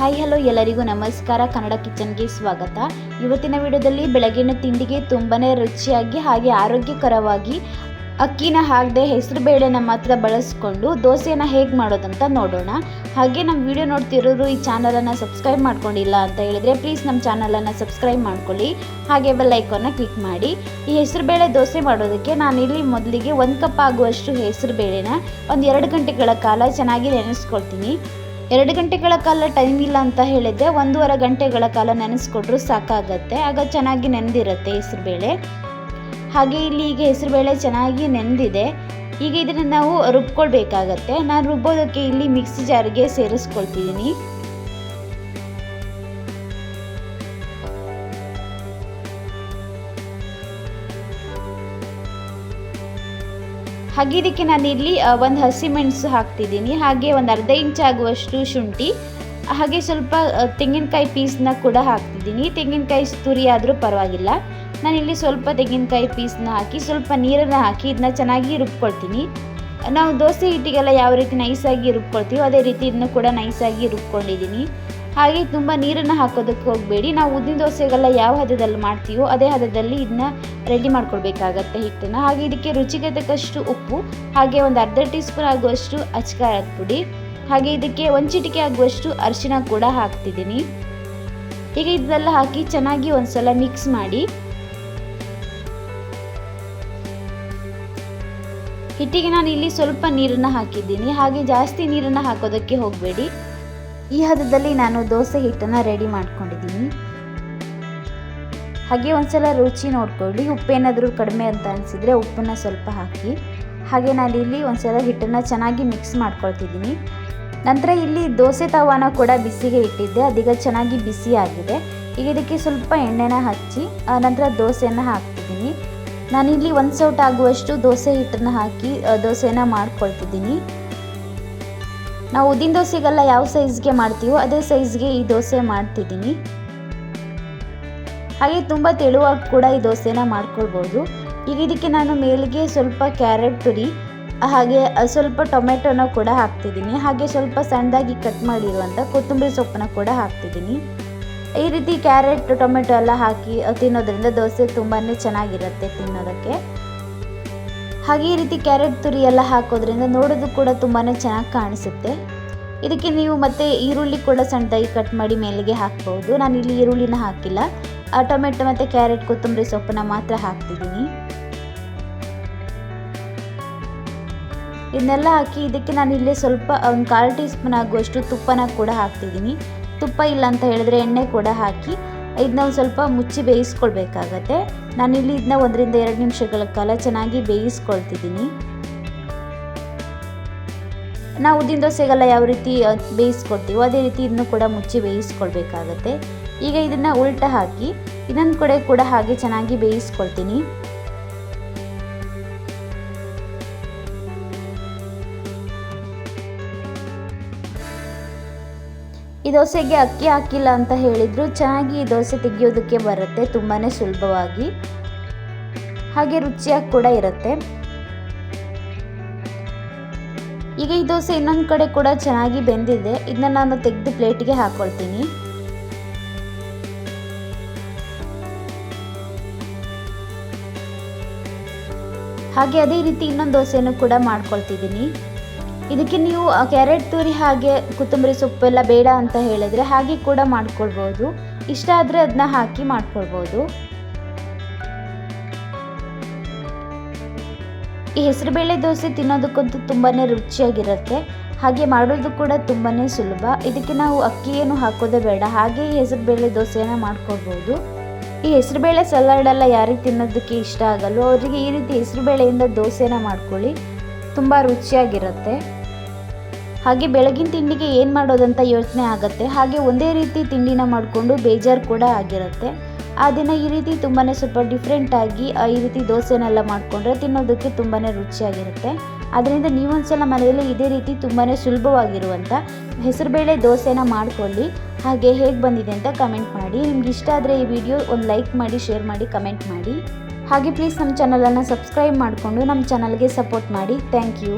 Hi hello ಎಲ್ಲರಿಗೂ ನಮಸ್ಕಾರ. ಕನ್ನಡ ಕಿಚನ್ಗೆ ಸ್ವಾಗತ. ಇವತ್ತಿನ ವಿಡಿಯೋದಲ್ಲಿ ಬೆಳಗಿನ ತಿಂಡಿಗೆ ತುಂಬಾ ರುಚಿಯಾಗಿ ಹಾಗೆ ಆರೋಗ್ಯಕರವಾಗಿ ಅಕ್ಕಿನ ಹಾಕದೆ ಹೆಸರು ಬೇಳೆನ ಮಾತ್ರ ಬಳಸ್ಕೊಂಡು ದೋಸೆನ ಹೇಗೆ ಮಾಡೋದಂತ ನೋಡೋಣ. ಹಾಗೆ ನಮ್ಮ ವಿಡಿಯೋ ನೋಡ್ತಿರೋರು ಈ ಚಾನಲನ್ನು ಸಬ್ಸ್ಕ್ರೈಬ್ ಮಾಡ್ಕೊಂಡಿಲ್ಲ ಅಂತ ಹೇಳಿದ್ರೆ ಪ್ಲೀಸ್ ನಮ್ಮ ಚಾನಲನ್ನು ಸಬ್ಸ್ಕ್ರೈಬ್ ಮಾಡ್ಕೊಳ್ಳಿ. ಹಾಗೆ ಬೆಲ್ ಐಕಾನ್ನ ಕ್ಲಿಕ್ ಮಾಡಿ. ಈ ಹೆಸರು ಬೇಳೆ ದೋಸೆ ಮಾಡೋದಕ್ಕೆ ನಾನಿಲ್ಲಿ ಮೊದಲಿಗೆ ಒಂದು ಕಪ್ ಆಗುವಷ್ಟು ಹೆಸರು ಬೇಳೆನ ಒಂದು ಎರಡು ಗಂಟೆಗಳ ಕಾಲ ಚೆನ್ನಾಗಿ ನೆನೆಸ್ಕೊಳ್ತೀನಿ. ಎರಡು ಗಂಟೆಗಳ ಕಾಲ ಟೈಮ್ ಇಲ್ಲ ಅಂತ ಹೇಳಿದ್ದೆ. ಒಂದೂವರೆ ಗಂಟೆಗಳ ಕಾಲ ನೆನೆಸ್ಕೊಟ್ರು ಸಾಕಾಗತ್ತೆ. ಆಗ ಚೆನ್ನಾಗಿ ನೆನೆದಿರುತ್ತೆ ಹೆಸರುಬೇಳೆ ಹಾಗೆ ಇಲ್ಲಿ ಈಗ ಹೆಸರುಬೇಳೆ ಚೆನ್ನಾಗಿ ನೆನೆದಿದೆ. ಈಗ ಇದನ್ನು ನಾವು ರುಬ್ಕೊಳ್ಬೇಕಾಗತ್ತೆ. ನಾನು ರುಬ್ಬೋದಕ್ಕೆ ಇಲ್ಲಿ ಮಿಕ್ಸಿ ಜಾರಿಗೆ ಸೇರಿಸ್ಕೊಳ್ತಿದ್ದೀನಿ ಹಾಗೆ ಇದಕ್ಕೆ ಇಲ್ಲಿ ಒಂದು ಹಸಿಮೆಣಸು ಹಾಕ್ತಿದ್ದೀನಿ. ಹಾಗೆ ಒಂದು ಅರ್ಧ ಇಂಚ್ ಆಗುವಷ್ಟು ಶುಂಠಿ, ಹಾಗೆ ಸ್ವಲ್ಪ ತೆಂಗಿನಕಾಯಿ ಪೀಸ್ನ ಕೂಡ ಹಾಕ್ತಿದ್ದೀನಿ. ತೆಂಗಿನಕಾಯಿ ತುರಿ ಆದರೂ ಪರವಾಗಿಲ್ಲ. ನಾನಿಲ್ಲಿ ಸ್ವಲ್ಪ ತೆಂಗಿನಕಾಯಿ ಪೀಸ್ನ ಹಾಕಿ, ಸ್ವಲ್ಪ ನೀರನ್ನು ಹಾಕಿ ಇದನ್ನ ಚೆನ್ನಾಗಿ ರುಬ್ಕೊಳ್ತೀನಿ. ನಾವು ದೋಸೆ ಹಿಟ್ಟಿಗೆಲ್ಲ ಯಾವ ರೀತಿ ನೈಸಾಗಿ ರುಬ್ಕೊಳ್ತೀವೋ ಅದೇ ರೀತಿ ಇದನ್ನು ಕೂಡ ನೈಸಾಗಿ ರುಬ್ಕೊಂಡಿದ್ದೀನಿ. ಹಾಗೆ ತುಂಬ ನೀರನ್ನು ಹಾಕೋದಕ್ಕೆ ಹೋಗಬೇಡಿ. ನಾವು ಉದ್ದಿನ ದೋಸೆಗೆಲ್ಲ ಯಾವ ಹದದಲ್ಲಿ ಮಾಡ್ತೀವೋ ಅದೇ ಹದದಲ್ಲಿ ಇದನ್ನ ರೆಡಿ ಮಾಡ್ಕೊಳ್ಬೇಕಾಗತ್ತೆ ಹಿಟ್ಟನ್ನು. ಹಾಗೆ ಇದಕ್ಕೆ ರುಚಿಗೆ ತಕ್ಕಷ್ಟು ಉಪ್ಪು, ಹಾಗೆ ಒಂದು ಅರ್ಧ ಟೀ ಸ್ಪೂನ್ ಆಗುವಷ್ಟು ಅಚ್ಕಾರದ ಪುಡಿ ಹಾಗೆ ಇದಕ್ಕೆ ಒಂದು ಚಿಟಿಕೆ ಆಗುವಷ್ಟು ಅರಿಶಿನ ಕೂಡ ಹಾಕ್ತಿದ್ದೀನಿ. ಈಗ ಇದೆಲ್ಲ ಹಾಕಿ ಚೆನ್ನಾಗಿ ಒಂದ್ಸಲ ಮಿಕ್ಸ್ ಮಾಡಿ. ಹಿಟ್ಟಿಗೆ ನಾನು ಇಲ್ಲಿ ಸ್ವಲ್ಪ ನೀರನ್ನು ಹಾಕಿದ್ದೀನಿ. ಹಾಗೆ ಜಾಸ್ತಿ ನೀರನ್ನು ಹಾಕೋದಕ್ಕೆ ಹೋಗಬೇಡಿ. ಈ ಹದದಲ್ಲಿ ನಾನು ದೋಸೆ ಹಿಟ್ಟನ್ನು ರೆಡಿ ಮಾಡ್ಕೊಂಡಿದ್ದೀನಿ. ಹಾಗೆ ಒಂದ್ಸಲ ರುಚಿ ನೋಡ್ಕೊಳ್ಳಿ. ಉಪ್ಪೇನಾದರೂ ಕಡಿಮೆ ಅಂತ ಅನಿಸಿದರೆ ಉಪ್ಪನ್ನು ಸ್ವಲ್ಪ ಹಾಕಿ. ಹಾಗೆ ನಾನು ಇಲ್ಲಿ ಒಂದ್ಸಲ ಹಿಟ್ಟನ್ನು ಚೆನ್ನಾಗಿ ಮಿಕ್ಸ್ ಮಾಡ್ಕೊಳ್ತಿದ್ದೀನಿ. ನಂತರ ಇಲ್ಲಿ ದೋಸೆ ತವಾನ ಕೂಡ ಬಿಸಿಗೆ ಇಟ್ಟಿದ್ದೆ. ಅದೀಗ ಚೆನ್ನಾಗಿ ಬಿಸಿ ಆಗಿದೆ. ಈಗ ಇದಕ್ಕೆ ಸ್ವಲ್ಪ ಎಣ್ಣೆನ ಹಚ್ಚಿ ನಂತರ ದೋಸೆಯನ್ನು ಹಾಕ್ತಿದ್ದೀನಿ. ನಾನಿಲ್ಲಿ ಒಂದು ಸೌಟ್ ಆಗುವಷ್ಟು ದೋಸೆ ಹಿಟ್ಟನ್ನು ಹಾಕಿ ದೋಸೆನ ಮಾಡ್ಕೊಳ್ತಿದ್ದೀನಿ. ನಾವು ಉದ್ದಿನ ದೋಸೆಗೆಲ್ಲ ಯಾವ ಸೈಜ್ಗೆ ಮಾಡ್ತೀವೋ ಅದೇ ಸೈಜ್ಗೆ ಈ ದೋಸೆ ಮಾಡ್ತಿದ್ದೀನಿ. ಹಾಗೆ ತುಂಬ ತೆಳುವಾಗಿ ಕೂಡ ಈ ದೋಸೆನ ಮಾಡ್ಕೊಳ್ಬೋದು. ಈಗ ಇದಕ್ಕೆ ನಾನು ಮೇಲಿಗೆ ಸ್ವಲ್ಪ ಕ್ಯಾರೆಟ್ ತುರಿ, ಹಾಗೆ ಸ್ವಲ್ಪ ಟೊಮೆಟೊನ ಕೂಡ ಹಾಕ್ತಿದ್ದೀನಿ. ಹಾಗೆ ಸ್ವಲ್ಪ ಸಣ್ಣದಾಗಿ ಕಟ್ ಮಾಡಿರುವಂಥ ಕೊತ್ತಂಬರಿ ಸೊಪ್ಪನ್ನ ಕೂಡ ಹಾಕ್ತಿದ್ದೀನಿ. ಈ ರೀತಿ ಕ್ಯಾರೆಟ್, ಟೊಮೆಟೊ ಎಲ್ಲ ಹಾಕಿ ತಿನ್ನೋದ್ರಿಂದ ದೋಸೆ ತುಂಬಾ ಚೆನ್ನಾಗಿರುತ್ತೆ ತಿನ್ನೋದಕ್ಕೆ. ಹಾಗೆ ಈ ರೀತಿ ಕ್ಯಾರೆಟ್ ತುರಿ ಎಲ್ಲ ಹಾಕೋದ್ರಿಂದ ನೋಡೋದು ಕೂಡ ತುಂಬಾ ಚೆನ್ನಾಗಿ ಕಾಣಿಸುತ್ತೆ. ಇದಕ್ಕೆ ನೀವು ಮತ್ತೆ ಈರುಳ್ಳಿ ಕೂಡ ಸಣ್ಣದಾಗಿ ಕಟ್ ಮಾಡಿ ಮೇಲೆಗೆ ಹಾಕ್ಬೋದು. ನಾನು ಇಲ್ಲಿ ಈರುಳ್ಳಿನ ಹಾಕಿಲ್ಲ. ಟೊಮೆಟೊ ಮತ್ತು ಕ್ಯಾರೆಟ್ ಕೊತ್ತಂಬರಿ ಸೊಪ್ಪನ್ನ ಮಾತ್ರ ಹಾಕ್ತಿದ್ದೀನಿ. ಇದನ್ನೆಲ್ಲ ಹಾಕಿ ಇದಕ್ಕೆ ನಾನು ಇಲ್ಲೇ ಸ್ವಲ್ಪ, ಒಂದು ಕಾಲು ಟೀ ಸ್ಪೂನ್ ಆಗುವಷ್ಟು ತುಪ್ಪನ ಕೂಡ ಹಾಕ್ತಿದ್ದೀನಿ. ತುಪ್ಪ ಇಲ್ಲ ಅಂತ ಹೇಳಿದ್ರೆ ಎಣ್ಣೆ ಕೂಡ ಹಾಕಿ ಇದನ್ನ ಒಂದು ಸ್ವಲ್ಪ ಮುಚ್ಚಿ ಬೇಯಿಸ್ಕೊಳ್ಬೇಕಾಗತ್ತೆ. ಇಲ್ಲಿ ಇದನ್ನ ಒಂದರಿಂದ ಎರಡು ನಿಮಿಷಗಳ ಕಾಲ ಚೆನ್ನಾಗಿ ಬೇಯಿಸ್ಕೊಳ್ತಿದ್ದೀನಿ. ನಾವು ಉದ್ದಿನ ದೋಸೆಗೆಲ್ಲ ಯಾವ ರೀತಿ ಬೇಯಿಸ್ಕೊಡ್ತೀವೋ ಅದೇ ರೀತಿ ಇದನ್ನು ಕೂಡ ಮುಚ್ಚಿ ಬೇಯಿಸ್ಕೊಳ್ಬೇಕಾಗತ್ತೆ. ಈಗ ಇದನ್ನು ಉಲ್ಟ ಹಾಕಿ, ಇನ್ನೊಂದು ಕಡೆ ಕೂಡ ಹಾಗೆ ಚೆನ್ನಾಗಿ ಬೇಯಿಸ್ಕೊಳ್ತೀನಿ. ಈ ದೋಸೆಗೆ ಅಕ್ಕಿ ಹಾಕಿಲ್ಲ ಅಂತ ಹೇಳಿದ್ರು. ಚೆನ್ನಾಗಿ ಈ ದೋಸೆ ತೆಗೆಯೋದಕ್ಕೆ ಬರುತ್ತೆ ತುಂಬಾ ಸುಲಭವಾಗಿ. ಹಾಗೆ ರುಚಿಯಾಗಿ ಕೂಡ ಇರುತ್ತೆ. ಈಗ ಈ ದೋಸೆ ಇನ್ನೊಂದು ಕಡೆ ಕೂಡ ಚೆನ್ನಾಗಿ ಬೆಂದಿದೆ. ಇದನ್ನ ನಾನು ತೆಗೆದು ಪ್ಲೇಟಿಗೆ ಹಾಕೊಳ್ತೀನಿ. ಹಾಗೆ ಅದೇ ರೀತಿ ಇನ್ನೊಂದು ದೋಸೆಯನ್ನು ಕೂಡ ಮಾಡ್ಕೊಳ್ತಿದ್ದೀನಿ. ಇದಕ್ಕೆ ನೀವು ಕ್ಯಾರೆಟ್ ತುರಿ ಹಾಗೆ ಕೊತ್ತಂಬರಿ ಸೊಪ್ಪೆಲ್ಲ ಬೇಡ ಅಂತ ಹೇಳಿದ್ರೆ ಹಾಗೆ ಕೂಡ ಮಾಡ್ಕೊಳ್ಬೋದು. ಇಷ್ಟ ಆದರೆ ಅದನ್ನ ಹಾಕಿ ಮಾಡ್ಕೊಳ್ಬೋದು. ಈ ಹೆಸರುಬೇಳೆ ದೋಸೆ ತಿನ್ನೋದಕ್ಕಂತೂ ತುಂಬಾ ರುಚಿಯಾಗಿರುತ್ತೆ. ಹಾಗೆ ಮಾಡೋದು ಕೂಡ ತುಂಬಾ ಸುಲಭ. ಇದಕ್ಕೆ ನಾವು ಅಕ್ಕಿ ಏನು ಹಾಕೋದೇ ಬೇಡ. ಹಾಗೆ ಈ ಹೆಸರುಬೇಳೆ ದೋಸೆನ ಮಾಡ್ಕೊಳ್ಬೋದು. ಈ ಹೆಸರುಬೇಳೆ ಸಲಾಡ್ ಎಲ್ಲ ಯಾರಿಗೆ ತಿನ್ನೋದಕ್ಕೆ ಇಷ್ಟ ಆಗಲ್ಲೋ ಅವರಿಗೆ ಈ ರೀತಿ ಹೆಸರುಬೇಳೆಯಿಂದ ದೋಸೆನ ಮಾಡ್ಕೊಳ್ಳಿ. ತುಂಬ ರುಚಿಯಾಗಿರುತ್ತೆ. ಹಾಗೆ ಬೆಳಗಿನ ತಿಂಡಿಗೆ ಏನು ಮಾಡೋದಂತ ಯೋಚನೆ ಆಗುತ್ತೆ. ಹಾಗೆ ಒಂದೇ ರೀತಿ ತಿಂಡಿನ ಮಾಡಿಕೊಂಡು ಬೇಜಾರು ಕೂಡ ಆಗಿರುತ್ತೆ. ಆ ದಿನ ಈ ರೀತಿ ತುಂಬಾ ಸ್ವಲ್ಪ ಡಿಫ್ರೆಂಟಾಗಿ ಈ ರೀತಿ ದೋಸೆನೆಲ್ಲ ಮಾಡಿಕೊಂಡ್ರೆ ತಿನ್ನೋದಕ್ಕೆ ತುಂಬಾ ರುಚಿಯಾಗಿರುತ್ತೆ. ಅದರಿಂದ ನೀವೊಂದ್ಸಲ ಮನೆಯಲ್ಲಿ ಇದೇ ರೀತಿ ತುಂಬಾ ಸುಲಭವಾಗಿರುವಂಥ ಹೆಸರುಬೇಳೆ ದೋಸೆನ ಮಾಡಿಕೊಳ್ಳಿ. ಹಾಗೆ ಹೇಗೆ ಬಂದಿದೆ ಅಂತ ಕಮೆಂಟ್ ಮಾಡಿ. ನಿಮ್ಗೆ ಇಷ್ಟ ಆದರೆ ಈ ವಿಡಿಯೋ ಒಂದು ಲೈಕ್ ಮಾಡಿ ಶೇರ್ ಮಾಡಿ ಕಮೆಂಟ್ ಮಾಡಿ. ಹಾಗೆ ಪ್ಲೀಸ್ ನಮ್ಮ ಚಾನಲನ್ನು ಸಬ್ಸ್ಕ್ರೈಬ್ ಮಾಡಿಕೊಂಡು ನಮ್ಮ ಚಾನಲ್ಗೆ ಸಪೋರ್ಟ್ ಮಾಡಿ. Thank you